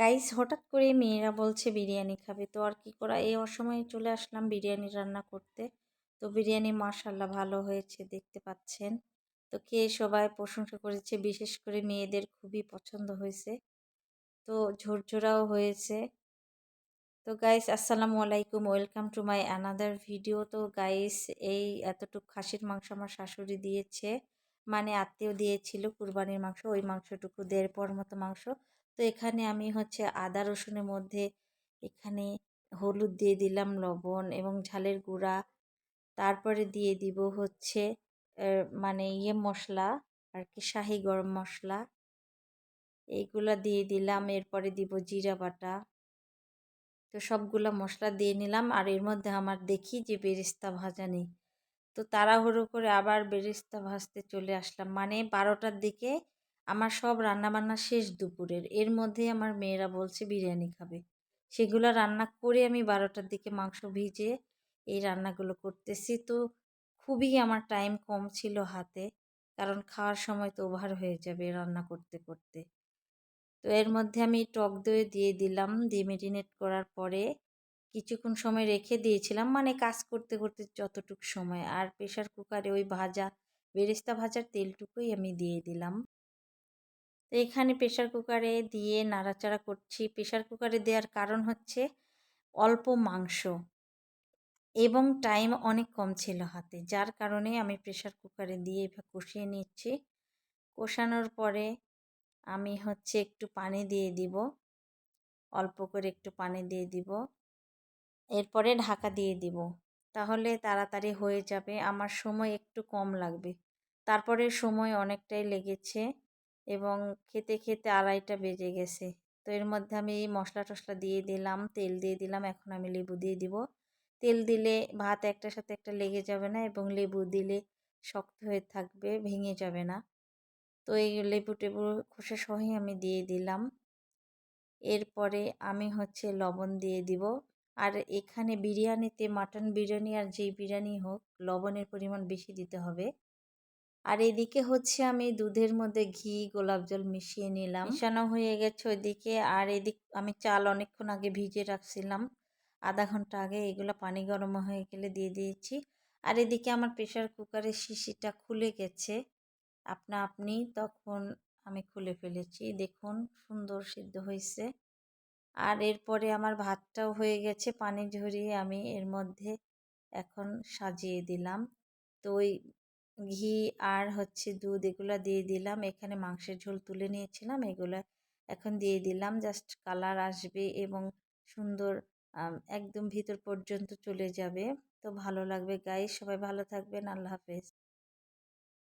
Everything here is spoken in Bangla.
গাইস হঠাৎ করে মেয়েরা বলছে বিরিয়ানি খাবে। তো আর কি করা? এই অসময়ে চলে আসলাম বিরিয়ানি রান্না করতে। তো বিরিয়ানি মাশাল্লাহ ভালো হয়েছে, দেখতে পাচ্ছেন। তো খেয়ে সবাই প্রশংসা করেছে, বিশেষ করে মেয়েদের খুবই পছন্দ হয়েছে। তো ঝরঝরাও হয়েছে। তো গাইস আসসালামু আলাইকুম welcome to my another video তো গাইস এই এতটুকু খাসির মাংস আমার শাশুড়ি দিয়েছে। মানে আত্মীয় দিয়েছিল কুরবানির মাংস, ওই মাংসটুকু দেড় পর মতো মাংস। তো এখানে আমি হচ্ছে আদা, রসুনের মধ্যে এখানে হলুদ দিয়ে দিলাম লবণ এবং ঝালের গুঁড়া। তারপরে দিয়ে দিব হচ্ছে মানে ইয়ে মশলা আর কি শাহি গরম মশলা। এইগুলা দিয়ে দিলাম, এরপরে দিব জিরা বাটা। তো সবগুলো মশলা দিয়ে নিলাম আর এর মধ্যে আমার দেখি যে বেরেস্তা ভাজা নেই। তো তাড়াহুড়ো করে আবার বেরেস্তা ভাজতে চলে আসলাম। মানে বারোটার দিকে আমার সব রান্নাবান্না শেষ দুপুরের। এর মধ্যে আমার মেয়েরা বলছে, বিরিয়ানি খাবে। সেগুলো রান্না করে আমি বারোটার দিকে মাংস ভিজে এই রান্নাগুলো করতেছি। তো খুবই আমার টাইম কম ছিল হাতে, কারণ খাওয়ার সময় তো ওভার হয়ে যাবে রান্না করতে করতে। তো এর মধ্যে আমি টক দই দিয়ে দিলাম। দিয়ে মেরিনেট করার পরে কিছুক্ষণ সময় রেখে দিয়েছিলাম। মানে কাজ করতে করতে যতটুকু সময়। আর প্রেশার কুকারে ওই ভাজা, বেরেস্তা ভাজার তেলটুকুই আমি দিয়ে দিলাম। তো এখানে প্রেশার কুকারে দিয়ে নাড়াচাড়া করছি। প্রেশার কুকারে দেওয়ার কারণ হচ্ছে অল্প মাংস এবং টাইম অনেক কম ছিল হাতে। যার কারণে আমি প্রেশার কুকারে দিয়ে কষিয়ে নিচ্ছি। কষানোর পরে আমি হচ্ছে একটু পানি দিয়ে দিব। অল্প করে একটু পানি দিয়ে দিব। এরপরে ঢাকা দিয়ে দিব। তাহলে তাড়াতাড়ি হয়ে যাবে। আমার সময় একটু কম লাগবে। তারপরে সময় অনেকটাই লেগেছে। এবং খেতে খেতে আড়াইটা বেজে গেছে। তো এর মধ্যে আমি মশলা টশলা দিয়ে দিলাম, তেল দিয়ে দিলাম, এখন আমি লেবু দিয়ে দিব। তেল দিলে ভাত একটার সাথে একটা লেগে যাবে না এবং লেবু দিলে শক্ত হয়ে থাকবে, ভেঙে যাবে না। তো এই লেবু টেবু খোসা সহই আমি দিয়ে দিলাম। এরপরে আমি হচ্ছে লবণ দিয়ে দিব। আর এখানে বিরিয়ানিতে, মাটন বিরিয়ানি আর যেই বিরিয়ানি হোক, লবণের পরিমাণ বেশি দিতে হবে। আর এদিকে হচ্ছে আমি দুধের মধ্যে ঘি, গোলাপ জল মিশিয়ে নিলাম। মিশানো হয়ে গেছে ওইদিকে। আর এদিক, আমি চাল অনেকক্ষণ আগে ভিজে রাখছিলাম। আধা ঘণ্টা আগে এগুলো পানি গরম হয়ে গেলে দিয়ে দিয়েছি। আর এদিকে আমার প্রেশার কুকারের শিশিটা খুলে গেছে। আপনা আপনি তখন আমি খুলে ফেলেছি। দেখুন, সুন্দর সিদ্ধ হয়েছে আর এরপরে আমার ভাতটাও হয়ে গেছে পানি ঝরিয়ে আমি এর মধ্যে এখন সাজিয়ে দিলাম। তো ওই ঘি আর হচ্ছে দুধ এগুলো দিয়ে দিলাম। এখানে মাংসের ঝোল তুলে নিয়েছিলাম, এগুলো এখন দিয়ে দিলাম। জাস্ট কালার আসবে এবং সুন্দর একদম ভিতর পর্যন্ত চলে যাবে। তো ভালো লাগবে গায়ে সবাই ভালো থাকবেন। আল্লাহ হাফেজ।